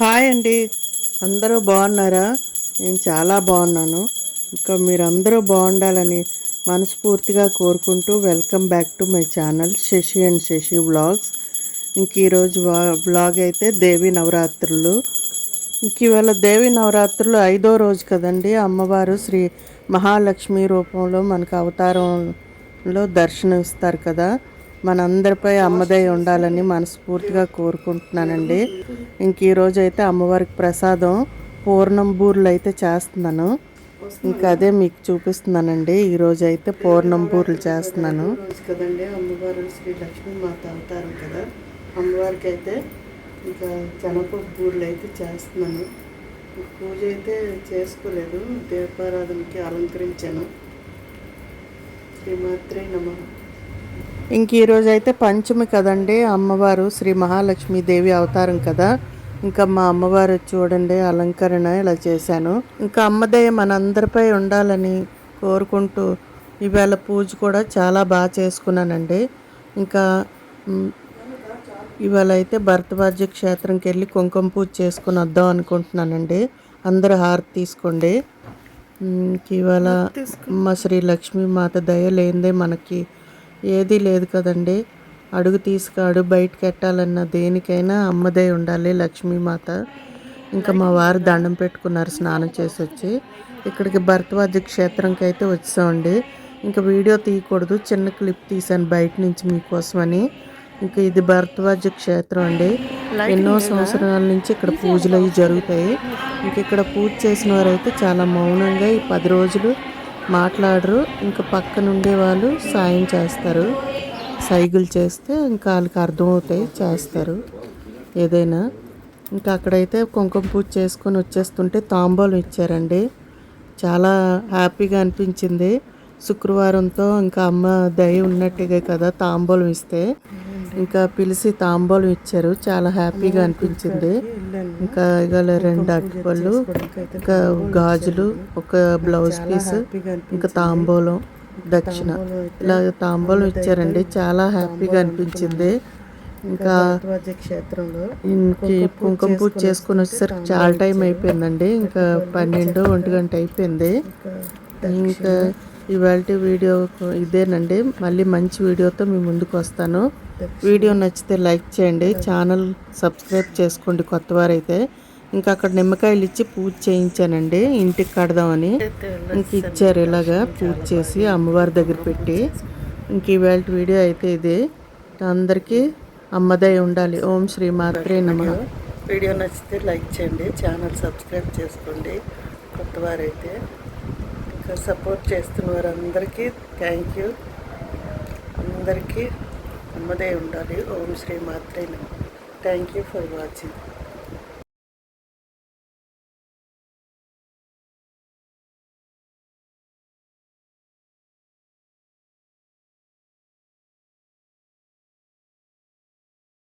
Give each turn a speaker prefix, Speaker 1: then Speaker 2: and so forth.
Speaker 1: Hi అండి. అందరూ బాగున్నారా? నేను చాలా బాగున్నాను. ఇంకా మీరందరూ బాగుండాలని మనస్ఫూర్తిగా కోరుకుంటూ welcome back to my channel Shashi and Shashi vlogs ఇంక ఈరోజు బ్లాగ్ అయితే దేవి నవరాత్రులు. ఇంక ఇవాళ దేవి నవరాత్రులు ఐదో రోజు కదండి. అమ్మవారు శ్రీ మహాలక్ష్మి రూపంలో మనకు అవతారంలో దర్శనం ఇస్తారు కదా. మనందరిపై అమ్మదై ఉండాలని మనస్ఫూర్తిగా కోరుకుంటున్నానండి. ఇంక ఈరోజు అయితే అమ్మవారికి ప్రసాదం పూర్ణం బూర్లు అయితే చేస్తున్నాను. ఇంకా అదే మీకు చూపిస్తున్నానండి. ఈరోజు అయితే పూర్ణం బూర్లు చేస్తున్నాను. కదండి అమ్మవారు శ్రీ లక్ష్మీ మాత కదా. అమ్మవారికి అయితే ఇంకా చెనపప్పు బూర్లు అయితే చేస్తున్నాను. పూజ అయితే చేసుకోలేదు. దీపారాధనకి అలంకరించాను. శ్రీమాత్రే నమ. ఇంక ఈరోజు అయితే పంచమి కదండి అమ్మవారు శ్రీ మహాలక్ష్మి దేవి అవతారం కదా. ఇంకా మా అమ్మవారు చూడండి అలంకరణ ఇలా చేశాను. ఇంకా అమ్మదయ్య మనందరిపై ఉండాలని కోరుకుంటూ ఇవాళ పూజ కూడా చాలా బాగా చేసుకున్నానండి. ఇంకా మ్, ఇవాళ అయితే భరతవాజ్య క్షేత్రంకి వెళ్ళి కుంకుమ పూజ చేసుకుని వద్దాం అనుకుంటున్నానండి. అందరూ హారతి తీసుకోండి. మ్, ఇంక ఇవాళ అమ్మ శ్రీ లక్ష్మీ మాత దయ లేనిదే మనకి ఏదీ లేదు కదండి. అడుగు తీసుకాడు బయటకు ఎట్టాలన్న దేనికైనా అమ్మదే ఉండాలి లక్ష్మీమాత. ఇంకా మా వారు దండం పెట్టుకున్నారు స్నానం చేసి వచ్చి ఇక్కడికి భరతవాద్య క్షేత్రంకి అయితే వచ్చామండి. ఇంకా వీడియో తీయకూడదు. చిన్న క్లిప్ తీసాను బయట నుంచి మీకోసమని. ఇంకా ఇది భరతవాద్య క్షేత్రం అండి. ఎన్నో సంవత్సరాల నుంచి ఇక్కడ పూజలు అవి జరుగుతాయి. ఇంక ఇక్కడ పూజ చేసిన వారైతే చాలా మౌనంగా ఈ పది రోజులు మాట్లాడరు. ఇంకా పక్కన ఉండే వాళ్ళు సాయం చేస్తారు. సైగులు చేస్తే ఇంకా వాళ్ళకి అర్థమవుతాయి చేస్తారు. ఏదైనా. ఇంకా అక్కడైతే కుంకుమ పూజ చేసుకొని వచ్చేస్తుంటే తాంబూలం ఇచ్చారండి. చాలా హ్యాపీగా అనిపించింది. శుక్రవారంతో ఇంకా అమ్మ దయ ఉన్నట్టుగా కదా తాంబూలం ఇస్తే. ఇంకా పిలిచి తాంబూలం ఇచ్చారు. చాలా హ్యాపీగా అనిపించింది. ఇంకా ఇవాళ రెండు అరటిపళ్ళు ఇంకా గాజులు ఒక బ్లౌజ్ పీస్ ఇంకా తాంబూలం దక్షిణ. ఇలా తాంబూలం ఇచ్చారండి. చాలా హ్యాపీగా అనిపించింది. ఇంకా క్షేత్రంలో కుంకుమ పూజ చేసుకుని వచ్చేసరికి చాలా టైం అయిపోయిందండి. ఇంకా పన్నెండు ఒంటి గంట అయిపోయింది. ఇంకా ఇవాళ వీడియో ఇదేనండి. మళ్ళీ మంచి వీడియోతో మీ ముందుకు వస్తాను. వీడియో నచ్చితే లైక్ చేయండి. ఛానల్ సబ్స్క్రైబ్ చేసుకోండి కొత్త వారైతే ఇంకా అక్కడ నిమ్మకాయలు ఇచ్చి పూజ చేయించానండి. ఇంటికి కడదామని. ఇంక ఇచ్చారు ఇలాగా పూజ చేసి అమ్మవారి దగ్గర పెట్టి. ఇంక ఇవాళ వీడియో అయితే ఇది. అందరికీ అమ్మదై ఉండాలి. ఓం శ్రీ మాత్రే నమ. వీడియో నచ్చితే లైక్ చేయండి. ఛానల్ సబ్స్క్రైబ్ చేసుకోండి. కొత్త వారైతే ఇంకా సపోర్ట్ చేస్తున్న వారందరికీ థ్యాంక్ యూ. అందరికీ అమ్మదే ఉండాలి. ఓం శ్రీ మాత్రే నమ. Thank you for watching